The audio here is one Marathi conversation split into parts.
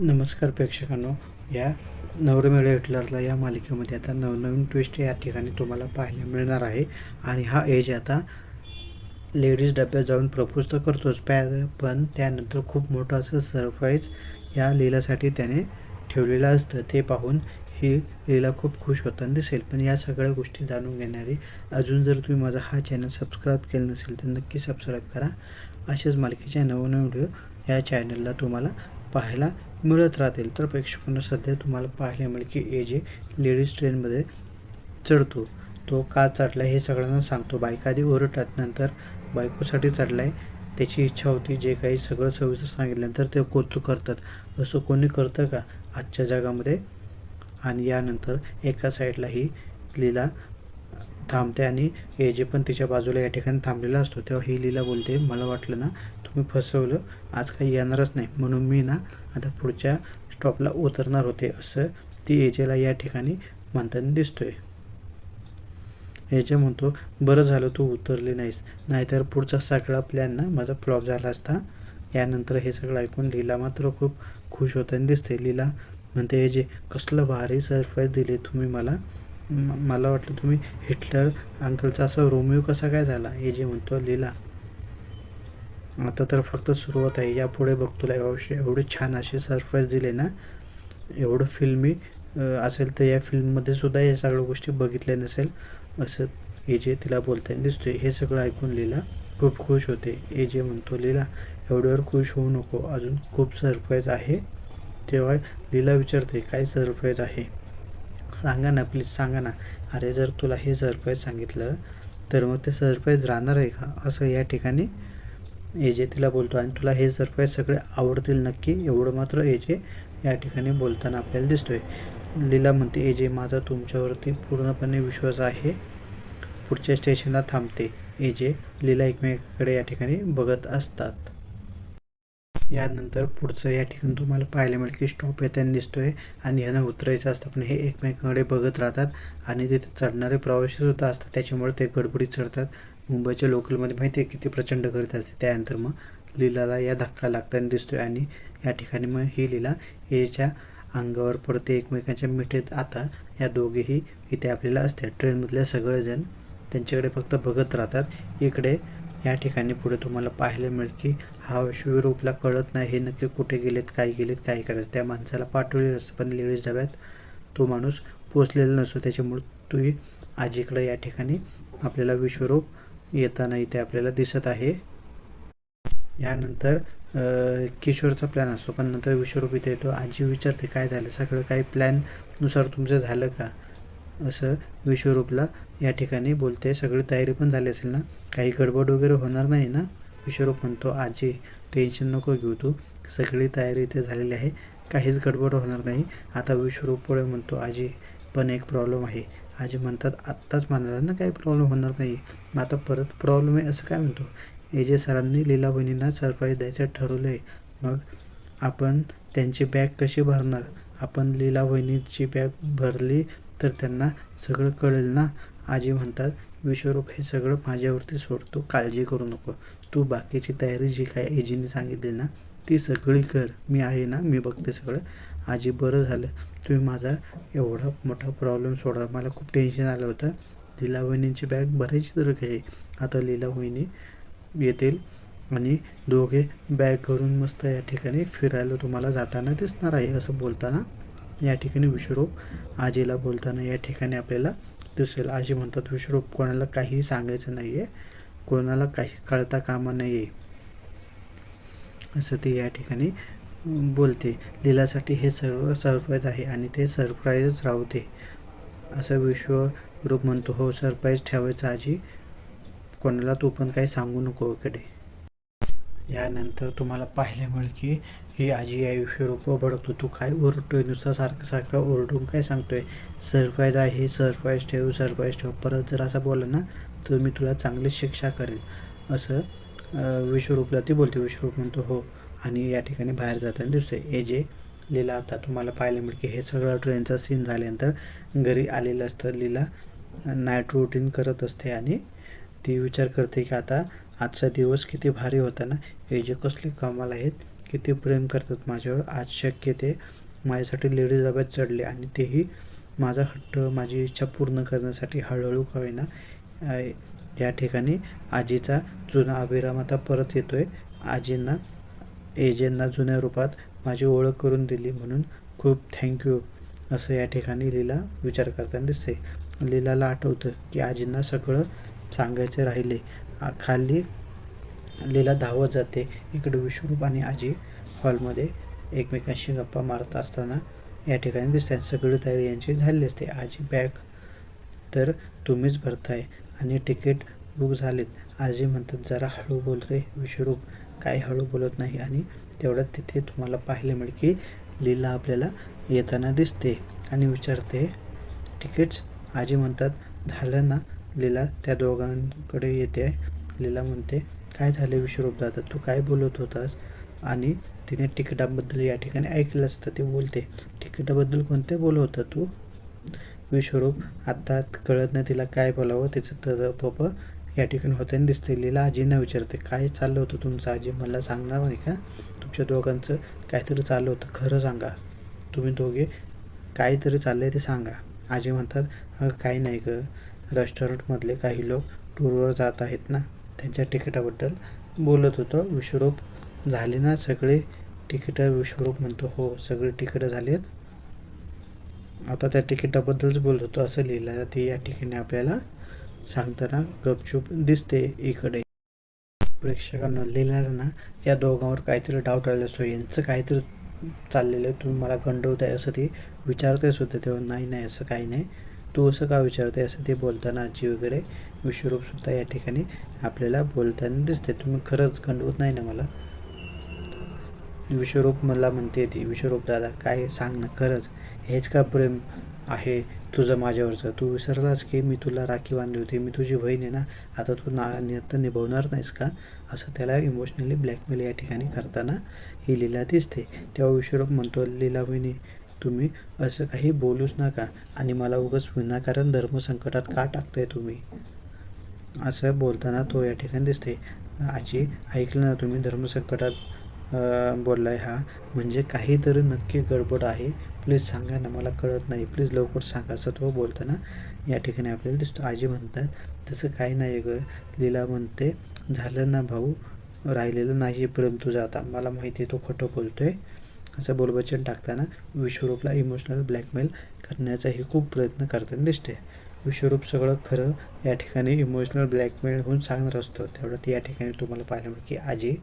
नमस्कार प्रेक्षकांनो. या नवरमेळे हिटलरला या मालिकेमध्ये आता नवनवीन ट्विस्ट या ठिकाणी तुम्हाला पाहायला मिळणार आहे. आणि हा एज आता लेडीज डब्यात जाऊन प्रपोज तर करतोच पॅ पण त्यानंतर खूप मोठं असं सरप्राईज या लीलासाठी त्याने ठेवलेलं असतं. ते पाहून ही लीला खूप खुश होताना दिसेल. पण या सगळ्या गोष्टी जाणून घेणारी अजून जर तुम्ही माझा हा चॅनल सबस्क्राईब केलं नसेल तर नक्की सबस्क्राईब करा. असेच मालिकेच्या नवनवीन व्हिडिओ या चॅनलला तुम्हाला पाहायला मिळत राहतील. तर प्रेक्षकांना सध्या तुम्हाला पाहायला मिळेल की ए जे लेडीज ट्रेनमध्ये चढतो तो का चढला हे सगळ्यांना सांगतो. बायका आधी ओरडतात नंतर बायकोसाठी चढला आहे त्याची इच्छा होती. जे काही सगळं सविस्तर सांगितल्यानंतर ते कौतुक करतात. असं कोणी करतं का? आजच्या जगामध्ये. आणि यानंतर एका साईडला ही लीला थांबते आणि हे जे पण तिच्या बाजूला या ठिकाणी थांबलेला असतो तेव्हा ही लीला बोलते मला वाटलं ना तुम्ही फसवलं आज काही येणारच नाही. म्हणून मी ना आता पुढच्या स्टॉपला उतरणार होते असं ती एजेला या ठिकाणी म्हणताना दिसतोय. एजे म्हणतो बरं झालं तू उतरली नाहीस. नाहीतर पुढचा सगळा प्लॅन ना माझा फ्लॉप झाला असता. यानंतर हे सगळं ऐकून लीला मात्र खूप खुश होताना दिसते. लीला म्हणते एजे कसलं भारी सरप्राईज दिले तुम्ही मला. मला वाटलं तुम्ही हिटलर अंकलचा असं रोमिओ कसा काय झाला एजे म्हणतो लीला. आता तर फक्त सुरुवात आहे यापुढे बघ तुला एवढे एवढे छान असे सरप्राईज दिले ना. एवढं फिल्मी असेल तर या फिल्ममध्ये सुद्धा या सगळ्या गोष्टी बघितल्या नसेल. असं ए जे तिला बोलताना दिसतोय हे सगळं ऐकून लीला खूप खुश होते. ए जे म्हणतो लीला एवढ्यावर खुश होऊ नको. अजून खूप सरप्राईज आहे. तेव्हा लीला विचारते काय सरप्राईज आहे? सांगा ना प्लीज सांगा ना. अरे जर तुला हे सरप्राईज सांगितलं तर मग ते सरप्राईज राहणार आहे का? असं या ठिकाणी एजे तिला बोलतो आणि तुला हे सरप्राईज सगळे आवडतील नक्की. एवढं मात्र एजे या ठिकाणी बोलताना आपल्याला दिसतोय. लीला म्हणते एजे माझा तुमच्यावरती पूर्णपणे विश्वास आहे. पुढच्या स्टेशनला थांबते. एजे लीला एकमेकाकडे या ठिकाणी बघत असतात. यानंतर पुढचं या ठिकाणी तुम्हाला पाहायला मिळेल की स्टॉप येताना दिसतोय आणि ह्यांना उतरायचं असतं. पण हे एकमेकांकडे बघत राहतात आणि तिथे चढणारे प्रवासी सुद्धा असतात. त्याच्यामुळे ते गडबडीत चढतात. मुंबईच्या लोकलमध्ये माहिती आहे किती प्रचंड गर्दी असते. त्यानंतर मग लीलाला या धक्का लागताना दिसतोय आणि या ठिकाणी मग ही लीला याच्या अंगावर पडते. एकमेकांच्या मिठेत. आता या दोघेही इथे आपल्याला असते ट्रेनमधल्या सगळेजण त्यांच्याकडे फक्त बघत राहतात. इकडे या ठिकाणी पुढे तुम्हाला पाहायला मिळेल की हा शिवरूपला कळत नाही हे नक्की कुठे गेलेत काय गेलेत काय करायचं? त्या माणसाला पाठवलेलं असतं पण लेडीज डब्यात तो माणूस पोचलेला नसतो. त्याच्यामुळे तुम्ही आजीकडे या ठिकाणी आपल्याला विश्वरूप येताना इथे आपल्याला दिसत आहे. यानंतर किशोरचा प्लॅन असतो पण नंतर विश्वरूप इथे येतो. आजी विचारते काय झालं? सगळं काही प्लॅननुसार तुमचं झालं का? असं विश्वरूपला या ठिकाणी बोलते. सगळी तयारी पण झाली असेल ना? काही गडबड वगैरे होणार नाही ना? विश्वरूप म्हणतो आजी टेन्शन नको घेऊ तू. सगळी तयारी इथे झालेली आहे. काहीच गडबड होणार नाही. आता विश्वरूप पुढे म्हणतो आजी पण एक प्रॉब्लेम आहे. आजी म्हणतात आत्ताच म्हणाला ना काही प्रॉब्लेम होणार नाही. मग आता परत प्रॉब्लेम आहे असं काय म्हणतो? एजे सरांनी लीला बहिणींना सरप्राईज द्यायचं ठरवलं आहे मग आपण त्यांची बॅग कशी भरणार? आपण लीला बहिणीची बॅग भरली तर त्यांना सगळं कळेल ना? आजी म्हणतात विश्वरूप हे सगळं माझ्यावरती सोडतो काळजी करू नको. तू बाकीची तयारी जी काय एजीने सांगितली ना ती सगळी कर. मी आहे ना? मी बघते सगळं. आजी बरं झालं. तुम्ही माझा एवढा मोठा प्रॉब्लेम सोडा. मला खूप टेन्शन आलं होतं. लीला वहिनींची बॅग भरायची तर काही आता लीला वहिनी येतील आणि दोघे बॅग करून मस्त या ठिकाणी फिरायला तुम्हाला जाताना दिसणार आहे असं बोलताना. या ठिकाणी विश्वरूप आजीला बोलताना या ठिकाणी आपल्याला दिसेल. आजी म्हणतात विश्वरूप कोणाला काही सांगायचं नाही आहे कोणाला काही कळता कामा नाही आहे असं ती या ठिकाणी बोलते. लीलासाठी हे सर्व सरप्राईज आहे आणि ते सरप्राईजच राहते असं विश्वरूप म्हणतो. हो सरप्राईज ठेवायचं आजी. कोणाला तू पण काही सांगू नको इकडे. यानंतर तुम्हाला पाहायला मिळेल की ही आजी या विश्वरूप भडकतो तू काय ओरडतोय? नुसता सारखं सारखं ओरडून काय सांगतोय? सरप्राईज आहे सरप्राईज ठेव सरप्राईज ठेव. परत जर असं बोललं ना तर मी तुला चांगली शिक्षा करेल. असं विश्वरूपला ती बोलते. विश्वरूप म्हणतो हो. आणि या ठिकाणी बाहेर जाताना दिसतोय. हे जे लीला आता तुम्हाला पाहायला मिळते हे सगळं ट्रेनचा सीन झाल्यानंतर घरी आलेलं असतं. लीला नाईट रुटीन करत असते आणि ती विचार करते की आता आजचा दिवस किती भारी होता ना? हे जे कसले कमाल आहेत किती प्रेम करतात माझ्यावर. आज शक्य ते माझ्यासाठी लेडीज डब्यात चढले आणि तेही माझा हट्ट माझी इच्छा पूर्ण करण्यासाठी हळूहळू का होईना या ठिकाणी आजीचा जुना अभिराम आता परत येतो आहे आजींना एजेंना जुन्या रूपात माझी ओळख करून दिली म्हणून खूप थँक्यू असं या ठिकाणी लीला विचार करताना दिसते. लीलाला आठवतं की आजींना सगळं सांगायचे राहिले. खाली लीला धावत जाते. इकडे विश्वरूप आणि आजी हॉलमध्ये एकमेकांशी गप्पा मारत असताना या ठिकाणी दिसते सगळी तयारी यांची झालेली असते. आजी बॅग तर तुम्हीच भरताय आणि तिकीट बुक झालेत. आजी म्हणतात जरा हळू बोलते विश्वरूप. काय हळू बोलत नाही आणि तेवढ्यात तिथे तुम्हाला पाहायला मिळेल की लीला आपल्याला येताना दिसते आणि विचारते तिकीट्स? आजी म्हणतात झालं ना लीला त्या दोघांकडे येते. लीला म्हणते काय झाले विश्वरूप दादा? तू काय बोलत होतास? आणि तिने तिकिटाबद्दल या ठिकाणी ऐकलं असतं ते बोलते. तिकिटाबद्दल कोणते बोलत होता तू? विश्वरूप आता कळत नाही तिला काय बोलावं तिचं तर पप्पा या ठिकाणी होताना दिसते लीला आजींना विचारते काय चाललं होतं तुमचं आजी? मला सांगणार नाही का? तुमच्या दोघांचं काहीतरी चाललं होतं. खरं सांगा. तुम्ही दोघे काहीतरी चाललं आहे ते सांगा. आजी म्हणतात अगं काही नाही गं. रेस्टॉरंटमधले काही लोक टूरवर जात आहेत ना? त्यांच्या तिकिटाबद्दल बोलत होतो. विश्वरूप झाले ना सगळे तिकीटं? विश्वरूप म्हणतो हो सगळे तिकीटं आहेत आता त्या तिकिटाबद्दलच बोलत होतो. असं लिहिलं ते या ठिकाणी आपल्याला सांगताना गपचूप दिसते इकडे. प्रेक्षकांना लिहिलेला ना या दोघांवर काहीतरी डाऊट आलेला असतो. यांचं काहीतरी चाललेलं आहे. तुम्ही मला गंडवताय असं ते विचारतेच होते तेव्हा नाही नाही असं काही नाही. तू असं का विचारते असं ते बोलताना आजी वगैरे विश्वरूपसुद्धा या ठिकाणी आपल्याला बोलताना दिसते तुम्ही खरंच गंडवत नाही ना मला? विश्वरूप मला म्हणते ती विश्वरूप दादा काय सांग ना खरंच. हेच का प्रेम आहे तुझं माझ्यावरचं? तू विसरलास की मी तुला राखी बांधली होती? मी तुझी बहीण आहे ना? आता तू ना आता निभवणार नाहीस का? असं त्याला इमोशनली ब्लॅकमेल या ठिकाणी करताना ही लीला दिसते. तेव्हा विश्वरूप म्हणतो लीला तुम्ही असं काही बोलूच नका आणि मला उगाच विनाकारण धर्मसंकटात का टाकताय तुम्ही? असं बोलताना तो या ठिकाणी दिसते आजी ऐकलं ना तुम्ही धर्मसंकटात बोललाय हा? म्हणजे काहीतरी नक्की गडबड आहे? प्लीज सांगा ना मला कळत नाही. प्लीज लवकर सांगा असं तो बोलताना या ठिकाणी आपल्याला दिसतो. आजी म्हणतात तसं काही नाही गं. लीला म्हणते झालं ना भाऊ राहिलेलं नाही प्रेम तुझं आता मला माहिती आहे तो खोटं बोलतोय. असं बोलबच्चन टाकताना विश्वरूपला इमोशनल ब्लॅकमेल करण्याचाही खूप प्रयत्न करताना दिसते विश्वरूप सगळं खरं या ठिकाणी इमोशनल ब्लॅकमेल होऊन सांगणार असतो. तेवढं या ठिकाणी तुम्हाला पाहायला की आजी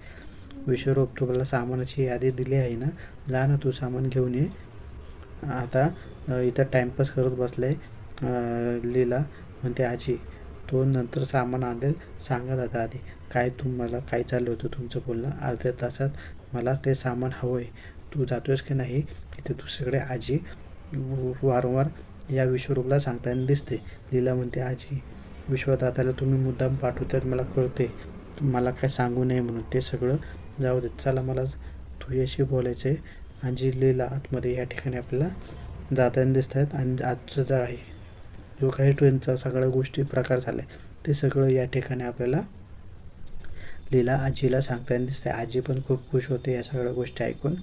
विश्वरूप तुम्हाला सामानाची यादी दिली आहे ना? जा ना तू सामान घेऊन ये. आता इथं टाईमपास करत बसलाय अ, लीला. म्हणते आजी तो नंतर सामान आणेल. सांगा आता आधी. काय तुम्हाला काय चाललं होतं तुमचं बोलणं? अर्ध्या तासात मला ते सामान हवं आहे तू जातोयस की नाही तिथे दुसरीकडे आजी वारंवार या विश्वरूपला सांगताना दिसते. लीला म्हणते आजी विश्वदाताला तुम्ही मुद्दाम पाठवतात मला कळते. मला काय सांगू नये म्हणून. ते सगळं जाऊ देत. चला मला तुझ्याशी बोलायचं आहे आजी लीला आतमध्ये या ठिकाणी आपल्याला जाताना दिसत आहेत आणि आजचं जे आहे जो काही ट्रेनचा सगळ्या गोष्टी प्रकार झाला आहे ते सगळं या ठिकाणी आपल्याला लीला आजीला सांगताना दिसते आजी पण खूप खुश होते या सगळ्या गोष्टी ऐकून.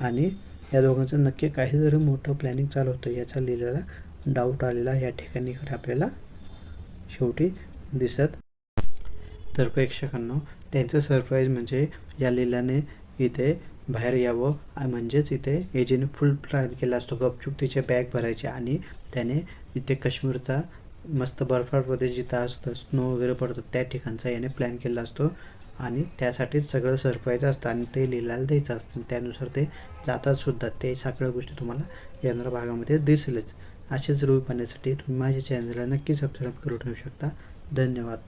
आणि या दोघांचं नक्की काहीतरी मोठं प्लॅनिंग चालू होतं याचा लीलाला डाऊट आलेला या ठिकाणी इकडे आपल्याला शेवटी दिसत. तर प्रेक्षकांनो त्यांचं सरप्राईज म्हणजे या लीलाने इथे बाहेर यावं म्हणजेच इथे एजीने फुल प्लॅन केला असतो गपचूप तिचे बॅग भरायचे आणि त्याने इथे काश्मीरचा मस्त बर्फाळ प्रदेश जिथं असतं स्नो वगैरे पडतो त्या ठिकाणचा याने प्लॅन केला असतो. आणि त्यासाठीच सगळं सरपायचं असतं आणि ते लिहिलाला द्यायचं असतं. त्यानुसार ते जातातसुद्धा ते सगळ्या गोष्टी तुम्हाला येणाऱ्या भागामध्ये दिसेलच. असेच रूप पाहण्यासाठी तुम्ही माझ्या चॅनलला नक्की सबस्क्राईब करून ठेवू शकता. धन्यवाद.